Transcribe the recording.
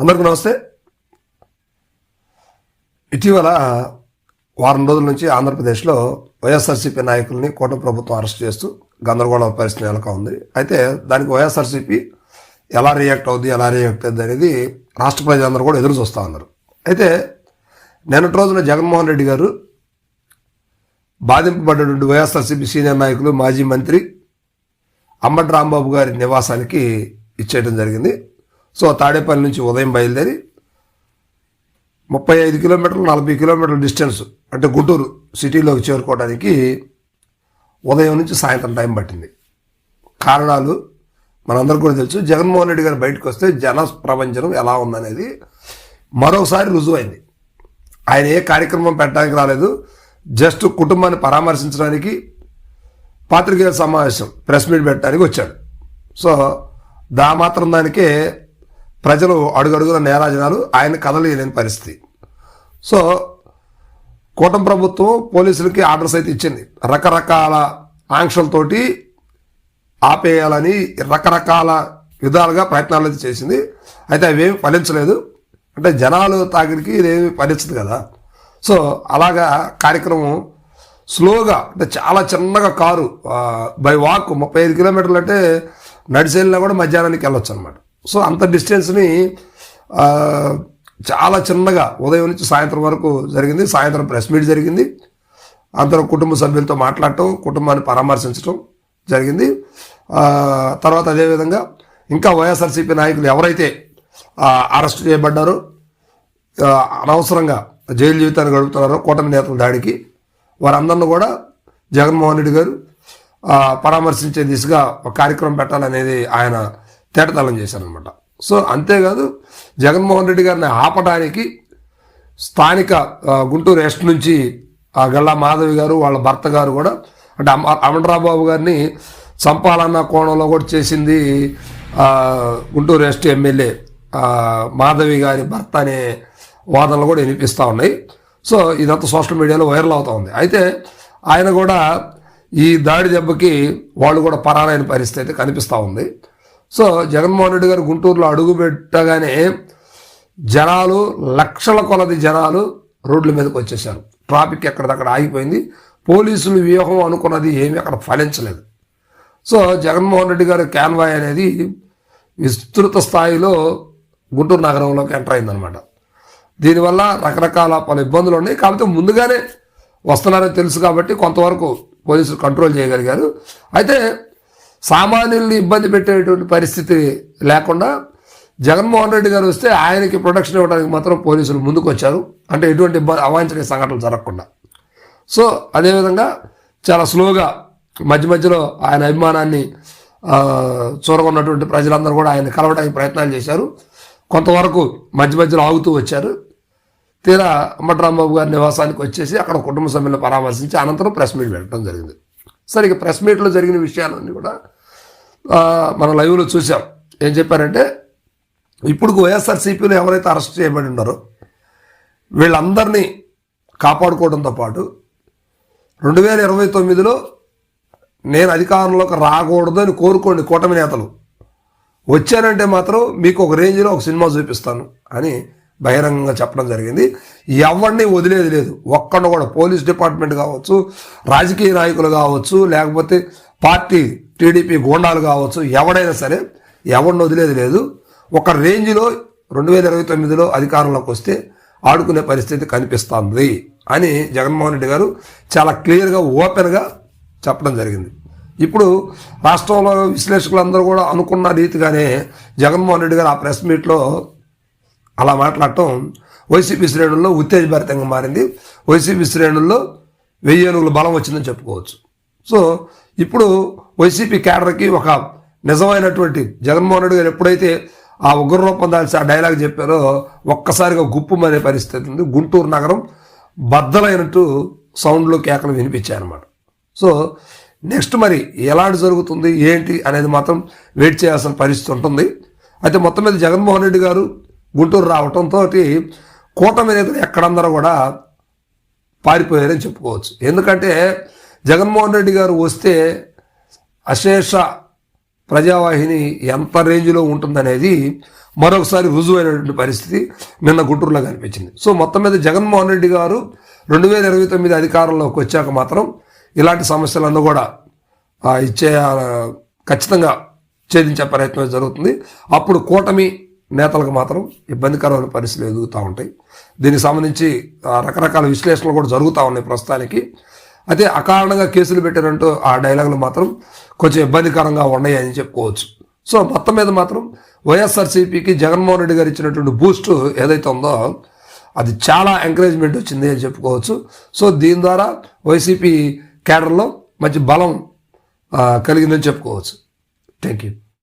అందరికీ నమస్తే. ఇటీవల వారం రోజుల నుంచి ఆంధ్రప్రదేశ్లో వైఎస్ఆర్సీపీ నాయకుల్ని కూటమి ప్రభుత్వం అరెస్ట్ చేస్తూ గందరగోళ పరిస్థితి ఎలా ఉంది అయితే దానికి వైఎస్ఆర్సీపీ ఎలా రియాక్ట్ అవుద్ది ఎలా రియాక్ట్ అవుద్ది అనేది రాష్ట్ర ప్రజలందరూ కూడా ఎదురు చూస్తూ ఉన్నారు. అయితే నిన్నటి రోజున జగన్మోహన్ రెడ్డి గారు బాధింపబడ్డటువంటి వైఎస్ఆర్సీపీ సీనియర్ నాయకులు మాజీ మంత్రి అంబటి రాంబాబు గారి నివాసానికి ఇచ్చేయడం జరిగింది. సో తాడేపల్లి నుంచి ఉదయం బయలుదేరి ముప్పై ఐదు కిలోమీటర్లు నలభై కిలోమీటర్ల డిస్టెన్స్ అంటే గుంటూరు సిటీలోకి చేరుకోవడానికి ఉదయం నుంచి సాయంత్రం టైం పట్టింది. కారణాలు మనందరికీ కూడా తెలుసు. జగన్మోహన్ రెడ్డి గారు బయటకు వస్తే జన ప్రపంచం ఎలా ఉందనేది మరోసారి రుజువైంది. ఆయన ఏ కార్యక్రమం పెట్టడానికి రాలేదు. జస్ట్ కుటుంబాన్ని పరామర్శించడానికి పాత్రికేయుల సమావేశం ప్రెస్ మీట్ పెట్టడానికి వచ్చాడు. సో దా మాత్రం దానికే ప్రజలు అడుగడుగున నేరాజనాలు ఆయన కదలేని పరిస్థితి. సో కూటమి ప్రభుత్వం పోలీసులకి ఆర్డర్స్ అయితే ఇచ్చింది. రకరకాల ఆంక్షలతోటి ఆపేయాలని రకరకాల విధాలుగా ప్రయత్నాలు అయితే చేసింది. అయితే అవేమి ఫలించలేదు. అంటే జనాలు తాగిడికి ఇదేమి ఫలించదు కదా. సో అలాగా కార్యక్రమం స్లోగా అంటే చాలా చిన్నగా కారు బై వాక్ ముప్పై ఐదు కిలోమీటర్లు అంటే నడిచి వెళ్ళినా కూడా మధ్యాహ్నానికి వెళ్ళొచ్చు అనమాట సో అంత డిస్టెన్స్ని చాలా చిన్నగా ఉదయం నుంచి సాయంత్రం వరకు జరిగింది. సాయంత్రం ప్రెస్ మీట్ జరిగింది. అందరం కుటుంబ సభ్యులతో మాట్లాడటం కుటుంబాన్ని పరామర్శించడం జరిగింది. తర్వాత అదేవిధంగా ఇంకా వైఎస్ఆర్సీపీ నాయకులు ఎవరైతే అరెస్ట్ చేయబడ్డారో అనవసరంగా జైలు జీవితాన్ని గడుపుతున్నారో కూటమి నేతల దాడికి వారందరిని కూడా జగన్మోహన్ రెడ్డి గారు పరామర్శించే దిశగా ఒక కార్యక్రమం పెట్టాలనేది ఆయన తేటతలం చేశారనమాట. సో అంతేకాదు జగన్మోహన్ రెడ్డి గారిని ఆపడానికి స్థానిక గుంటూరు ఎస్ట్ నుంచి ఆ గళ్ళ మాధవి గారు వాళ్ళ భర్త గారు కూడా అంటే అమ అమరరాబాబు గారిని చంపాలన్న కోణంలో కూడా చేసింది గుంటూరు ఎస్ట్ ఎమ్మెల్యే మాధవి గారి భర్త అనే వాదనలు కూడా వినిపిస్తూ ఉన్నాయి. సో ఇదంతా సోషల్ మీడియాలో వైరల్ అవుతూ ఉంది. అయితే ఆయన కూడా ఈ దాడి దెబ్బకి వాళ్ళు కూడా పరారైన పరిస్థితి అయితే కనిపిస్తూ ఉంది. సో జగన్మోహన్ రెడ్డి గారు గుంటూరులో అడుగు పెట్టగానే జనాలు లక్షల కొలది జనాలు రోడ్ల మీదకి వచ్చేసారు ట్రాఫిక్ ఎక్కడిదక్కడ ఆగిపోయింది. పోలీసులు వ్యూహం అనుకున్నది ఏమీ అక్కడ ఫలించలేదు. సో జగన్మోహన్ రెడ్డి గారు క్యాన్వాయ్ అనేది విస్తృత స్థాయిలో గుంటూరు నగరంలోకి ఎంటర్ అయిందనమాట దీనివల్ల రకరకాల పలు ఇబ్బందులు ఉన్నాయి. కాకపోతే ముందుగానే వస్తున్నారని తెలుసు కాబట్టి కొంతవరకు పోలీసులు కంట్రోల్ చేయగలిగారు. అయితే సామాన్యుల్ని ఇబ్బంది పెట్టేటువంటి పరిస్థితి లేకుండా జగన్మోహన్ రెడ్డి గారు వస్తే ఆయనకి ప్రొటెక్షన్ ఇవ్వడానికి మాత్రం పోలీసులు ముందుకు వచ్చారు అంటే ఎటువంటి ఇబ్బంది అవాంఛనీయ సంఘటనలు జరగకుండా. సో అదేవిధంగా చాలా స్లోగా మధ్య మధ్యలో ఆయన అభిమానాన్ని చూరగొన్నటువంటి ప్రజలందరూ కూడా ఆయన కలవడానికి ప్రయత్నాలు చేశారు. కొంతవరకు మధ్య మధ్యలో ఆగుతూ వచ్చారు. తీరా అంబటరాంబాబు గారి నివాసానికి వచ్చేసి అక్కడ కుటుంబ సభ్యులను పరామర్శించి అనంతరం ప్రెస్ మీట్ పెట్టడం జరిగింది. సరే ఇక ప్రెస్ మీట్లో జరిగిన విషయాలన్నీ కూడా మనం లైవ్లో చూసాం ఏం చెప్పారంటే ఇప్పుడు వైఎస్ఆర్సీపీలో ఎవరైతే అరెస్ట్ చేయబడి ఉన్నారో వీళ్ళందరినీ కాపాడుకోవడంతో పాటు రెండు వేల ఇరవై తొమ్మిదిలో నేను అధికారంలోకి రాకూడదు అని కోరుకోండి కూటమి నేతలు. వచ్చానంటే మాత్రం మీకు ఒక రేంజ్లో ఒక సినిమా చూపిస్తాను అని బహిరంగంగా చెప్పడం జరిగింది. ఎవరిని వదిలేది లేదు. ఒక్కడు కూడా పోలీస్ డిపార్ట్మెంట్ కావచ్చు రాజకీయ నాయకులు కావచ్చు లేకపోతే పార్టీ టీడీపీ గోండాలు కావచ్చు ఎవడైనా సరే ఎవరిని వదిలేది లేదు. ఒక రేంజ్లో రెండు వేల ఇరవై తొమ్మిదిలో అధికారంలోకి వస్తే ఆడుకునే పరిస్థితి కనిపిస్తుంది అని జగన్మోహన్ రెడ్డి గారు చాలా క్లియర్గా ఓపెన్గా చెప్పడం జరిగింది. ఇప్పుడు రాష్ట్రంలో విశ్లేషకులందరూ కూడా అనుకున్న రీతిగానే జగన్మోహన్ రెడ్డి గారు ఆ ప్రెస్ మీట్లో అలా మాట్లాడటం వైసీపీ శ్రేణుల్లో ఉత్తేజభరితంగా మారింది. వైసీపీ శ్రేణుల్లో వెయ్యి ఏనుగుల బలం వచ్చిందని చెప్పుకోవచ్చు. సో ఇప్పుడు వైసీపీ క్యాడర్కి ఒక నిజమైనటువంటి జగన్మోహన్ రెడ్డి గారు ఎప్పుడైతే ఆ ఉగ్రరూపం దాల్చి ఆ డైలాగ్ చెప్పారో ఒక్కసారిగా గుప్పుమనే పరిస్థితి ఉంది. గుంటూరు నగరం బద్దలైనట్టు సౌండ్లో కేకలు వినిపించాయన్నమాట. సో నెక్స్ట్ మరి ఎలాంటి జరుగుతుంది ఏంటి అనేది మాత్రం వెయిట్ చేయాల్సిన పరిస్థితి ఉంటుంది. అయితే మొత్తం మీద జగన్మోహన్ రెడ్డి గారు గుంటూరు రావటంతో కూటమి నేతలు ఎక్కడందరూ కూడా పారిపోయారని చెప్పుకోవచ్చు. ఎందుకంటే జగన్మోహన్ రెడ్డి గారు వస్తే అశేష ప్రజావాహిని ఎంత రేంజ్లో ఉంటుందనేది మరొకసారి రుజువైనటువంటి పరిస్థితి నిన్న గుంటూరులో కనిపించింది. సో మొత్తం మీద జగన్మోహన్ రెడ్డి గారు రెండు వేల ఇరవై తొమ్మిది అధికారంలోకి వచ్చాక మాత్రం ఇలాంటి సమస్యలన్నీ కూడా ఇచ్చే ఖచ్చితంగా ఛేదించే ప్రయత్నం జరుగుతుంది. అప్పుడు కూటమి నేతలకు మాత్రం ఇబ్బందికరమైన పరిస్థితులు ఎదుగుతూ ఉంటాయి. దీనికి సంబంధించి రకరకాల విశ్లేషణలు కూడా జరుగుతూ ఉన్నాయి ప్రస్తుతానికి. అయితే అకారణంగా కేసులు పెట్టారంటూ ఆ డైలాగులు మాత్రం కొంచెం ఇబ్బందికరంగా ఉన్నాయి అని చెప్పుకోవచ్చు. సో మొత్తం మీద మాత్రం వైఎస్ఆర్సీపీకి జగన్మోహన్ రెడ్డి గారు ఇచ్చినటువంటి బూస్ట్ ఏదైతే ఉందో అది చాలా ఎంకరేజ్మెంట్ వచ్చింది అని చెప్పుకోవచ్చు. సో దీని ద్వారా వైసీపీ క్యాడర్లో మంచి బలం కలిగిందని చెప్పుకోవచ్చు. Thank you.